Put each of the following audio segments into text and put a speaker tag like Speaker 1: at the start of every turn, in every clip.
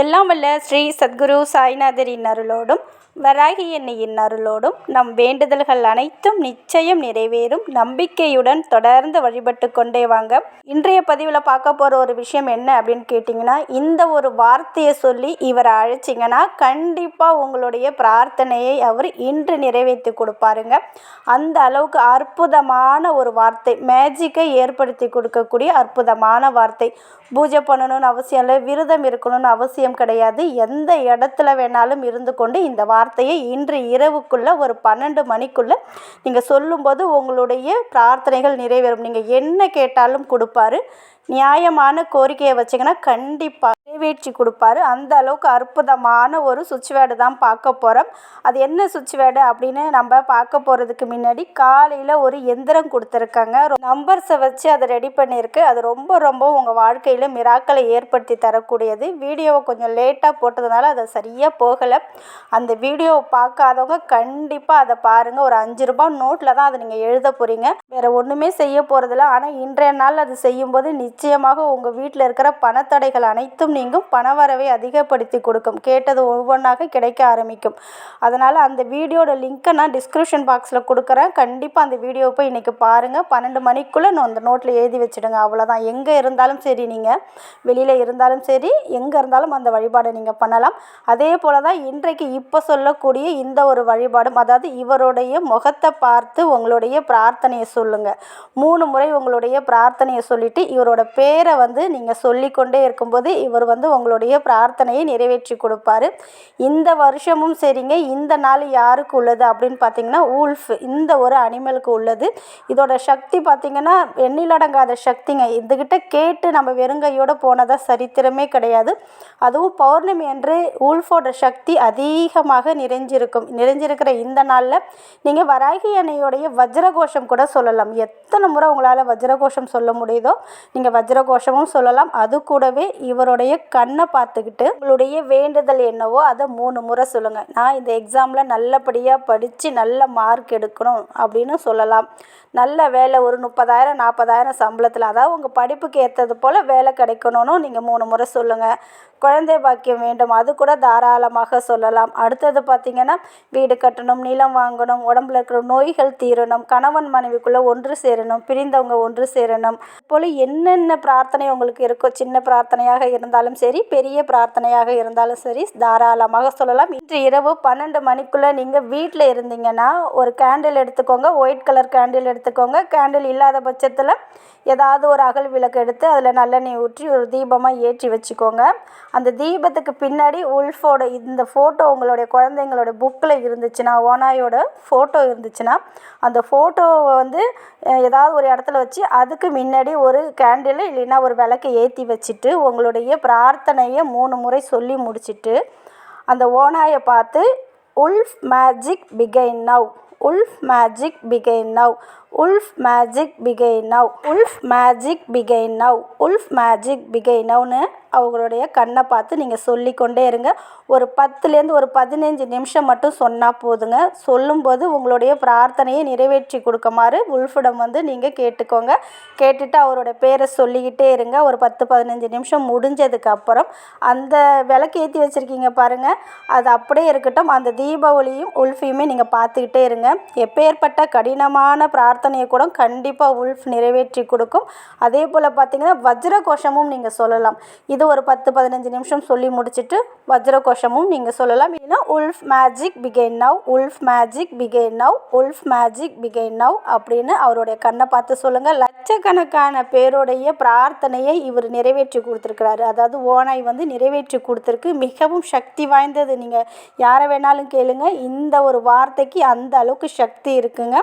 Speaker 1: எல்லாம் வல்ல ஸ்ரீ சத்குரு சாய்நாதரின் அருளோடும் வராகி எண்ணியின் அருளோடும் நம் வேண்டுதல்கள் அனைத்தும் நிச்சயம் நிறைவேறும். நம்பிக்கையுடன் தொடர்ந்து வழிபட்டு கொண்டே வாங்க. இன்றைய பதிவில் பார்க்க போகிற ஒரு விஷயம் என்ன அப்படின்னு கேட்டிங்கன்னா இந்த ஒரு வார்த்தையை சொல்லி இவரை அழைச்சிங்கன்னா கண்டிப்பாக உங்களுடைய பிரார்த்தனையை அவர் இன்று நிறைவேற்றி கொடுப்பாருங்க. அந்த அளவுக்கு அற்புதமான ஒரு வார்த்தை மேஜிக்கை ஏற்படுத்தி கொடுக்கக்கூடிய அற்புதமான வார்த்தை. பூஜை பண்ணணும்னு அவசியம் இல்லை விரதம் இருக்கணும்னு அவசியம் கிடையாது. எந்த இடத்துல வேணாலும் இருந்து கொண்டு இந்த வார்த்தையை இன்று இரவுக்குள்ளே ஒரு பன்னெண்டு மணிக்குள்ளே நீங்கள் சொல்லும்போது உங்களுடைய பிரார்த்தனைகள் நிறைவேறும். நீங்கள் என்ன கேட்டாலும் கொடுப்பாரு. நியாயமான கோரிக்கையை வச்சிங்கன்னா கண்டிப்பாக நிறைவேற்றி கொடுப்பாரு. அந்த அளவுக்கு அற்புதமான ஒரு சுவிட்ச் வேர்டு தான் பார்க்க போகிறோம் அது என்ன சுவிட்ச் வேர்டு அப்படின்னு நம்ம பார்க்க போகிறதுக்கு முன்னாடி காலையில் ஒரு எந்திரம் கொடுத்துருக்காங்க. நம்பர்ஸை வச்சு அதை ரெடி பண்ணியிருக்கு. அது ரொம்ப ரொம்ப உங்கள் வாழ்க்கையில் மிராக்களை ஏற்படுத்தி தரக்கூடியது. வீடியோவை கொஞ்சம் லேட்டாக போட்டதுனால அதை சரியாக போகலை. அந்த வீடியோவை பார்க்காதவங்க கண்டிப்பாக அதை பாருங்கள் ஒரு அஞ்சு ரூபா நோட்டில் தான் அதை நீங்கள் எழுத போகிறீங்க வேறு ஒன்றுமே செய்ய போகிறதில்ல ஆனால் இன்றைய நாள் அது செய்யும்போது நிச்சயமாக உங்கள் வீட்டில் இருக்கிற பணத்தடைகள் அனைத்தும் நீங்கும் பணவரவை அதிகப்படுத்தி கொடுக்கும். கேட்டது ஒவ்வொன்றாக கிடைக்க ஆரம்பிக்கும். அதனால் அந்த வீடியோட லிங்க்கை நான் டிஸ்கிரிப்ஷன் பாக்ஸில் கொடுக்குறேன். கண்டிப்பாக அந்த வீடியோவை போய் இன்றைக்கி பாருங்கள் பன்னெண்டு மணிக்குள்ளே நான் அந்த நோட்டில் எழுதி வச்சுடுங்க. அவ்வளோதான் எங்கே இருந்தாலும் சரி நீங்கள் வெளியில் இருந்தாலும் சரி எங்கே இருந்தாலும் அந்த வழிபாடை நீங்கள் பண்ணலாம். அதே போல் தான் இன்றைக்கு இப்போ சொல்லக்கூடிய இந்த ஒரு வழிபாடும் அதாவது இவருடைய முகத்தை பார்த்து உங்களுடைய பிரார்த்தனையை சொல்லுங்கள் மூணு முறை உங்களுடைய பிரார்த்தனையை சொல்லிவிட்டு இவரோட பேரை வந்து நீங்கள் சொல்லிக்கொண்டே இருக்கும்போது இவர் வந்து உங்களுடைய பிரார்த்தனையை நிறைவேற்றி கொடுப்பாரு. இந்த வருஷமும் சரிங்க இந்த நாள் யாருக்கு உள்ளது அப்படின்னு பார்த்தீங்கன்னா ஊல்ஃப் இந்த ஒரு அனிமலுக்கு உள்ளது. இதோட சக்தி பார்த்திங்கன்னா எண்ணிலடங்காத சக்திங்க. இதுகிட்ட கேட்டு நம்ம வெறுங்கையோடு போனதாக சரித்திரமே கிடையாது. அதுவும் பௌர்ணமி என்று ஊல்ஃபோட சக்தி அதிகமாக நிறைஞ்சிருக்கும். நிறைஞ்சிருக்கிற இந்த நாளில் நீங்கள் வராகி அணையோடைய வஜ்ரகோஷம் கூட சொல்லலாம். எத்தனை முறை உங்களால் வஜ்ரகோஷம் சொல்ல முடியுதோ நீங்கள் வஜ்ரகோஷமும் சொல்லலாம். அது கூடவே இவருடைய கண்ணை பார்த்துக்கிட்டு உங்களுடைய வேண்டுதல் என்னவோ அதை மூணு முறை சொல்லுங்கள் நான் இந்த எக்ஸாமில் நல்லபடியாக படித்து நல்ல மார்க் எடுக்கணும் அப்படின்னு சொல்லலாம். நல்ல வேலை ஒரு முப்பதாயிரம் நாற்பதாயிரம் சம்பளத்தில் அதாவது உங்கள் படிப்புக்கு ஏற்றது போல் வேலை கிடைக்கணும்னு நீங்கள் மூணு முறை சொல்லுங்கள் குழந்தை பாக்கியம் வேண்டும் அது கூட தாராளமாக சொல்லலாம். அடுத்தது பார்த்திங்கன்னா வீடு கட்டணும் நிலம் வாங்கணும் உடம்புல இருக்கிற நோய்கள் தீரணும் கணவன் மனைவிக்குள்ளே ஒன்று சேரணும் பிரிந்தவங்க ஒன்று சேரணும். போல் என்னென்ன பிரார்த்தனை உங்களுக்கு இருக்கோ சின்ன பிரார்த்தனையாக இருந்தாலும் சரி பெரிய பிரார்த்தனையாக இருந்தாலும் சரி தாராளமாக சொல்லலாம். இன்று இரவு பன்னெண்டு மணிக்குள்ளே நீங்கள் வீட்டில் இருந்தீங்கன்னா ஒரு கேண்டில் எடுத்துக்கோங்க ஒயிட் கலர் கேண்டில் எடுத்துக்கோங்க. கேண்டில் இல்லாத பட்சத்தில் ஏதாவது ஒரு அகல் விளக்கு எடுத்து அதில் நல்லெண்ணெய் ஊற்றி ஒரு தீபமாக ஏற்றி வச்சுக்கோங்க. அந்த தீபத்துக்கு பின்னாடி உல்ஃபோட இந்த ஃபோட்டோ உங்களுடைய குழந்தைங்களோட புக்கில் இருந்துச்சுன்னா ஓனாயோட ஃபோட்டோ இருந்துச்சுன்னா அந்த ஃபோட்டோவை வந்து ஏதாவது ஒரு இடத்துல வச்சு அதுக்கு முன்னாடி ஒரு கேண்டில் இல்லைன்னா ஒரு விளக்கு ஏற்றி வச்சுட்டு உங்களுடைய பிரார்த்தனையை மூணு முறை சொல்லி முடிச்சுட்டு அந்த ஓனாயை பார்த்து wolf magic begin now. Wolf magic begin now wolf magic begin now wolf magic begin now wolf magic begin நவ்னு அவங்களுடைய கண்ணை பார்த்து நீங்கள் சொல்லிக்கொண்டே இருங்க. ஒரு பத்துலேருந்து ஒரு பதினஞ்சு நிமிஷம் மட்டும் சொன்னால் போதுங்க. சொல்லும்போது உங்களுடைய பிரார்த்தனையை நிறைவேற்றி கொடுக்குமாறு உல்ஃபிடம் வந்து நீங்கள் கேட்டுக்கோங்க. கேட்டுட்டு அவரோட பேரை சொல்லிக்கிட்டே இருங்க. ஒரு பத்து பதினஞ்சு நிமிஷம் முடிஞ்சதுக்கு அப்புறம் அந்த விளக்கு ஏற்றி வச்சுருக்கீங்க பாருங்கள் அது அப்படியே இருக்கட்டும். அந்த தீபாவளியும் உல்ஃபையுமே நீங்கள் பார்த்துக்கிட்டே இருங்க. எப்பேற்பட்ட கடினமான பிரார்த்தனையை கூட கண்டிப்பாக உல்ஃப் நிறைவேற்றி கொடுக்கும். அதே போல் பார்த்தீங்கன்னா வஜ்ர கோஷமும் நீங்கள் சொல்லலாம். இது ஒரு பத்து பதினஞ்சு நிமிஷம் சொல்லி முடிச்சுட்டு வஜ்ர கோஷமும் நீங்கள் சொல்லலாம். இல்லைன்னா wolf magic begin now wolf magic begin now wolf magic begin now அப்படின்னு அவருடைய கண்ணை பார்த்து சொல்லுங்கள் லட்சக்கணக்கான பேருடைய பிரார்த்தனையை இவர் நிறைவேற்றி கொடுத்துருக்கிறாரு. அதாவது ஓனாய் வந்து நிறைவேற்றி கொடுத்துருக்கு. மிகவும் சக்தி வாய்ந்தது. நீங்கள் யாரை வேணாலும் கேளுங்க. இந்த ஒரு வார்த்தைக்கு அந்த அளவுக்கு சக்தி இருக்குங்க.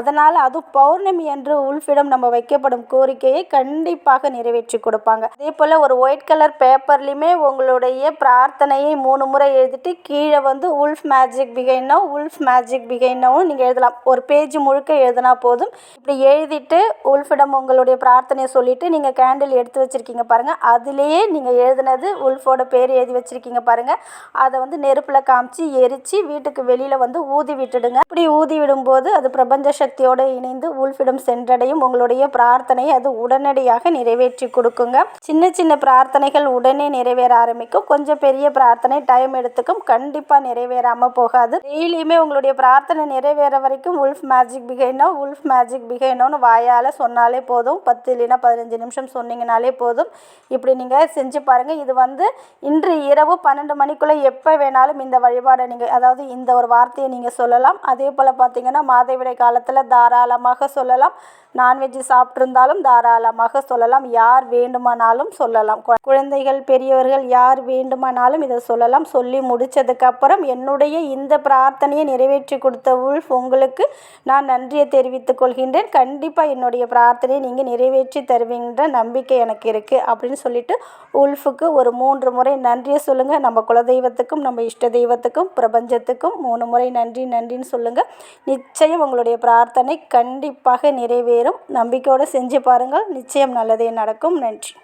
Speaker 1: அதனால் அதுவும் பௌர்ணமி என்று உல்ஃபிடம் நம்ம வைக்கப்படும் கோரிக்கையை கண்டிப்பாக நிறைவேற்றி கொடுப்பாங்க. அதே போல் ஒரு ஒயிட் கலர் பேப்பர்லேயுமே உங்களுடைய பிரார்த்தனையை மூணு முறை எழுதிட்டு கீழே கீழே வந்து உல்ஃப் மேஜிக் பிகைனோ உல்ஃப் மேஜிக் பிகைனோவும் நீங்கள் எழுதலாம். ஒரு பேஜ் முழுக்க எழுதினா போதும். இப்படி எழுதிட்டு உல்ஃபிடம் உங்களுடைய பிரார்த்தனையை சொல்லிவிட்டு நீங்கள் கேண்டில் எடுத்து வச்சுருக்கீங்க பாருங்கள் அதுலேயே நீங்கள் எழுதுனது உல்ஃபோட பேர் எழுதி வச்சுருக்கீங்க பாருங்கள் அதை வந்து நெருப்பில் காமிச்சு எரித்து வீட்டுக்கு வெளியில் வந்து ஊதி விட்டுடுங்க. இப்படி ஊதி விடும்போது அது பிரபஞ்ச சக்தியோடு இணைந்து உல்ஃபிடம் சென்றடையும். உங்களுடைய பிரார்த்தனையை அது உடனடியாக நிறைவேற்றி கொடுக்குங்க. சின்ன சின்ன பிரார்த்தனைகள் உடனே நிறைவேற ஆரம்பிக்கும். கொஞ்சம் பெரிய பிரார்த்தனை டைம் எடுத்துக்கும். கண் கண்டிப்பாக நிறைவேறாமல் போகாது. டெய்லியுமே உங்களுடைய பிரார்த்தனை நிறைவேற வரைக்கும் உல்ஃப் மேஜிக் பிகைனோ உல்ஃப் மேஜிக் பிகைனோன்னு வாயால் சொன்னாலே போதும். பத்து இல்லைன்னா பதினஞ்சு நிமிஷம் சொன்னீங்கனாலே போதும். இப்படி நீங்கள் செஞ்சு பாருங்கள் இது வந்து இன்று இரவு பன்னெண்டு மணிக்குள்ளே எப்போ வேணாலும் இந்த வழிபாடை நீங்கள் அதாவது இந்த ஒரு வார்த்தையை நீங்கள் சொல்லலாம். அதே போல் பார்த்தீங்கன்னா மாதவிடை காலத்தில் தாராளமாக சொல்லலாம். நான்வெஜ் சாப்பிட்ருந்தாலும் தாராளமாக சொல்லலாம். யார் வேண்டுமானாலும் சொல்லலாம். கு- குழந்தைகள் பெரியவர்கள் யார் வேண்டுமானாலும் இதை சொல்லலாம். சொல்லி அதுக்கப்புறம் என்னுடைய இந்த பிரார்த்தனையை நிறைவேற்றி கொடுத்த உல்ஃப் உங்களுக்கு நான் நன்றியை தெரிவித்துக் கொள்கின்றேன். கண்டிப்பாக என்னுடைய பிரார்த்தனையை நீங்கள் நிறைவேற்றி தருவீங்கன்ற நம்பிக்கை எனக்கு இருக்குது அப்படின்னு சொல்லிட்டு உல்ஃபுக்கு ஒரு மூன்று முறை நன்றியை சொல்லுங்கள் நம்ம குலதெய்வத்துக்கும் நம்ம இஷ்ட தெய்வத்துக்கும் பிரபஞ்சத்துக்கும் மூணு முறை நன்றி நன்றின்னு சொல்லுங்கள் நிச்சயம் உங்களுடைய பிரார்த்தனை கண்டிப்பாக நிறைவேறும். நம்பிக்கையோடு செஞ்சு பாருங்கள். நிச்சயம் நல்லதே நடக்கும். நன்றி.